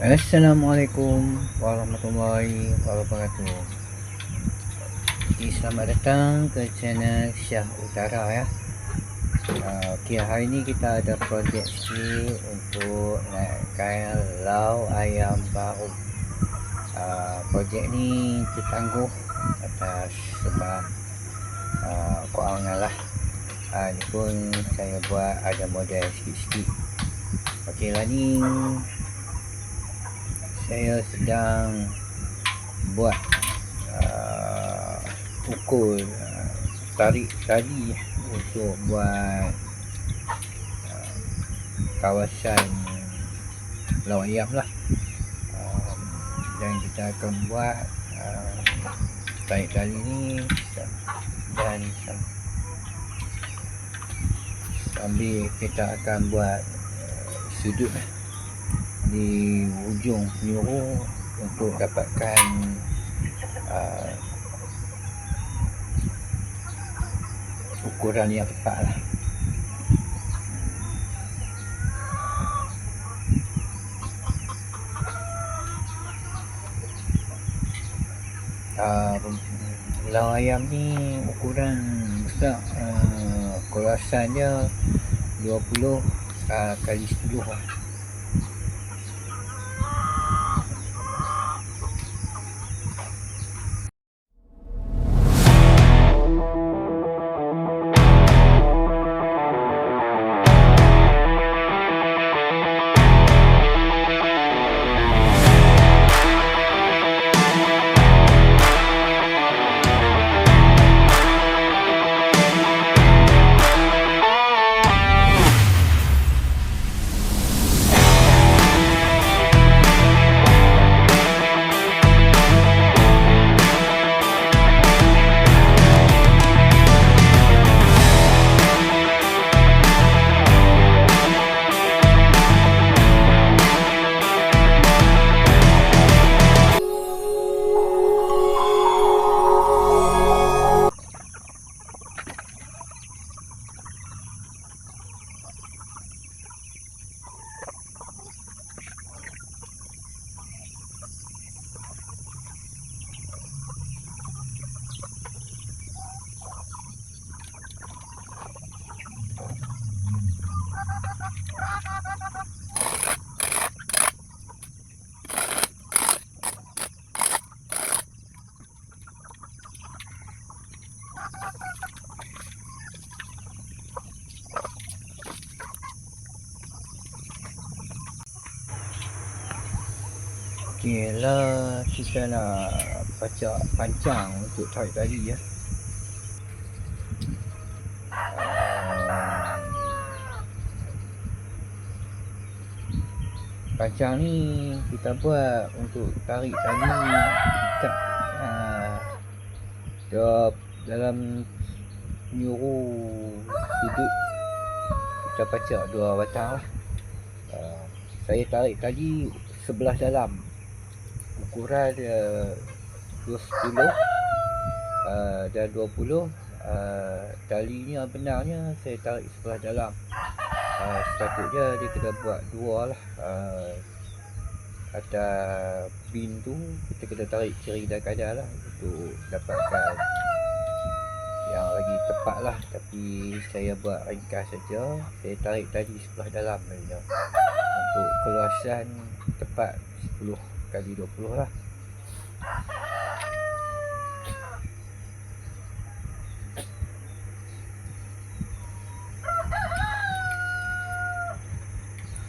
Assalamualaikum warahmatullahi wabarakatuh. Jadi selamat datang ke channel Syah Utara ya. Uh, okay, hari ni kita ada projek sikit untuk naikkan lau ayam baru. Uh, projek ni tertangguh atas sebab uh, keuangan lah. Uh, ni pun saya buat ada model sikit-sikit. Okey lah ni saya sedang buat uh, ukur uh, tarik tali untuk buat uh, kawasan laut ayam lah. Um, dan kita akan buat uh, tarik tali ni dan sambil kita akan buat uh, sudut lah di ujung nyuruh untuk dapatkan uh, ukuran yang tepat lah. Uh, lau ayam ni ukuran besar uh, kurasan dia 20 uh, kali 10 lah. Okey lah kita nak baca pancang untuk tarik tali ya. Ah, Pancang ni kita buat untuk tarik tali ikat uh, dalam nyuruh sudut kita pacak dua batang lah. Uh, saya tarik tali sebelah dalam. Ukuran uh, 20 uh, dan 20 uh, talinya benarnya saya tarik sebelah dalam. Uh, sepatutnya dia kena buat dua lah. Uh, atas pin tu kita kena tarik kiri dan kanan lah untuk dapatkan yang lagi tepat lah. Tapi saya buat ringkas saja. Saya tarik tadi sebelah dalam saja. Untuk keluasan tepat 10 kali 20 lah.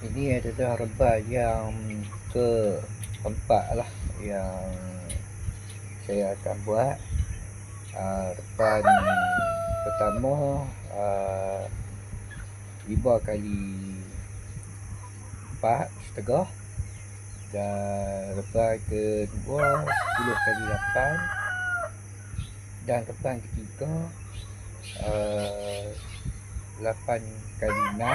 Ini adalah reban yang keempat lah yang saya akan buat uh, reban pertama uh, 5 kali 4 setengah. Dan reban kedua 10 kali 8 dan reban ketiga uh, 8 kali 6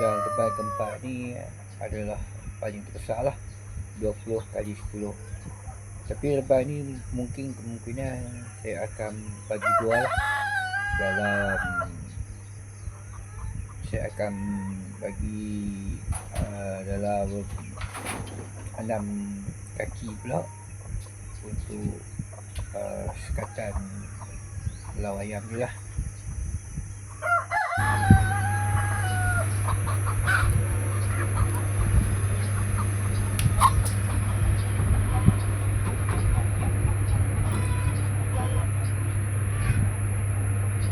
dan reban keempat ni adalah paling terbesar lah. 20 kali 10 tapi reban ni mungkin kemungkinan saya akan bagi dua lah. Dalam saya akan bagi uh, dalam enam kaki pula untuk uh, sekatan lau ayam je lah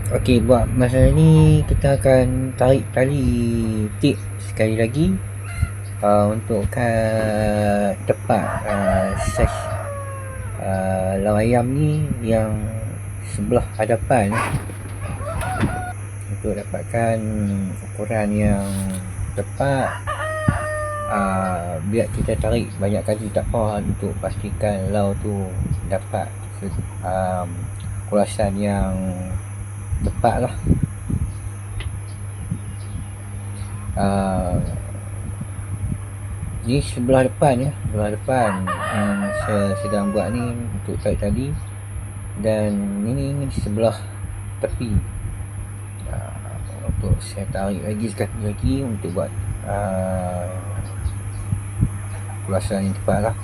Okey, buat masa ni kita akan tarik tali tip sekali lagi uh, untuk kat tempat uh, saiz uh, lau ayam ni yang sebelah hadapan untuk dapatkan ukuran yang tepat uh, biar kita tarik banyak kali tak apa untuk pastikan lau tu dapat um, kulasan yang tepat lah uh, ni sebelah depan ya sebelah depan yang saya sedang buat ni untuk tarik tadi. Dan ini, ini sebelah tepi. Uh, untuk saya tarik lagi sekali lagi untuk buat uh, kulasan yang tepat lah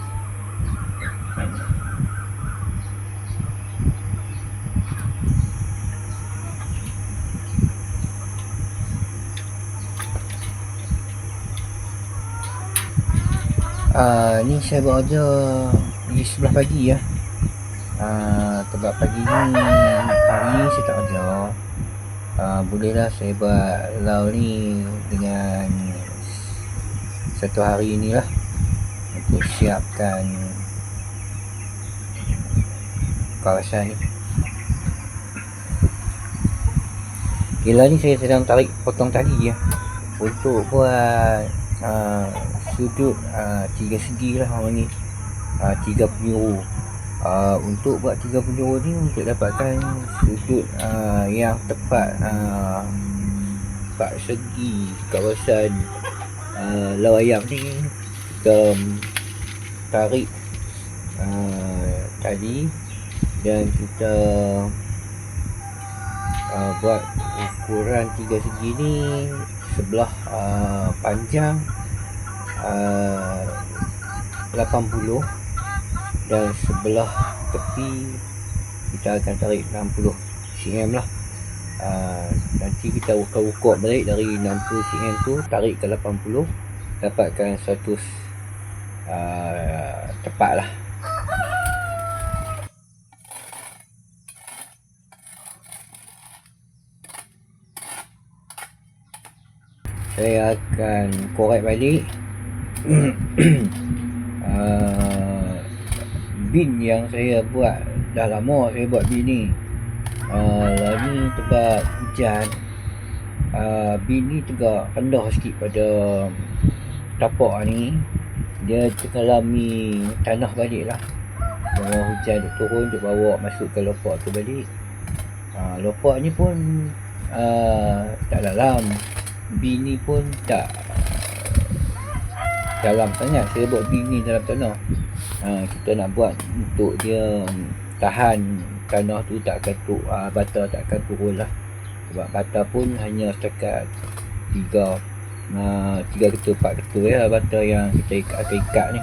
uh, ni saya buat order di sebelah pagi ya. Uh, sebab pagi ni hari saya tak order uh, bolehlah saya buat lau ni dengan satu hari ni lah untuk siapkan kawasan ni. Gila ni saya sedang tarik potong tali ya untuk buat uh, sudut uh, tiga segi lah orang ni uh, tiga penjuru uh, untuk buat tiga penjuru ni untuk dapatkan sudut uh, yang tepat uh, empat segi kawasan uh, lau ayam ni kita tarik uh, tadi dan kita uh, buat ukuran tiga segi ni sebelah uh, panjang uh, 80 dan sebelah tepi kita akan tarik 60 cm lah. Uh, nanti kita ukur-ukur balik dari 60 cm tu tarik ke 80 dapatkan 100 uh, tepat lah saya akan korek balik. Uh, bin yang saya buat dah lama saya buat bin ni. Uh, ni tegak hujan. Uh, bin ni tegak rendah sikit pada tapak ni. Dia terkalami tanah balik lah. Kalau hujan duk turun duk bawa masuk ke lopak tu balik. Uh, lopak ni pun uh, tak dalam bin ni pun tak dalam sangat. Saya buat bini dalam tanah. Ha, kita nak buat untuk dia tahan tanah tu tak akan tu ha, bata tak akan turun lah. Sebab bata pun hanya setakat tiga. Ha, tiga ketul empat ketul ya bata yang kita ikat, akan ikat ni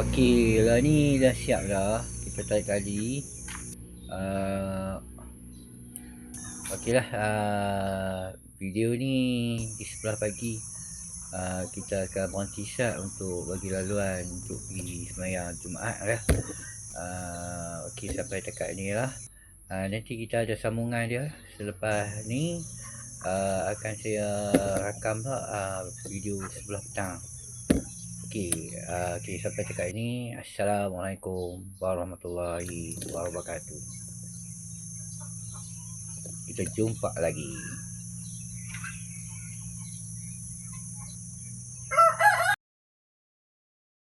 Okey, lah ni dah siap dah. Kita tarik tali. Uh, Okeylah, uh, video ni di sebelah pagi uh, kita akan berhenti untuk bagi laluan untuk pergi semayang Jumaat lah. Uh, Okey, sampai dekat ni lah. Uh, nanti kita ada sambungan dia selepas ni uh, akan saya rakam lah uh, video sebelah petang. Okey, uh, okay, sampai dekat ini. Assalamualaikum warahmatullahi wabarakatuh. Kita jumpa lagi.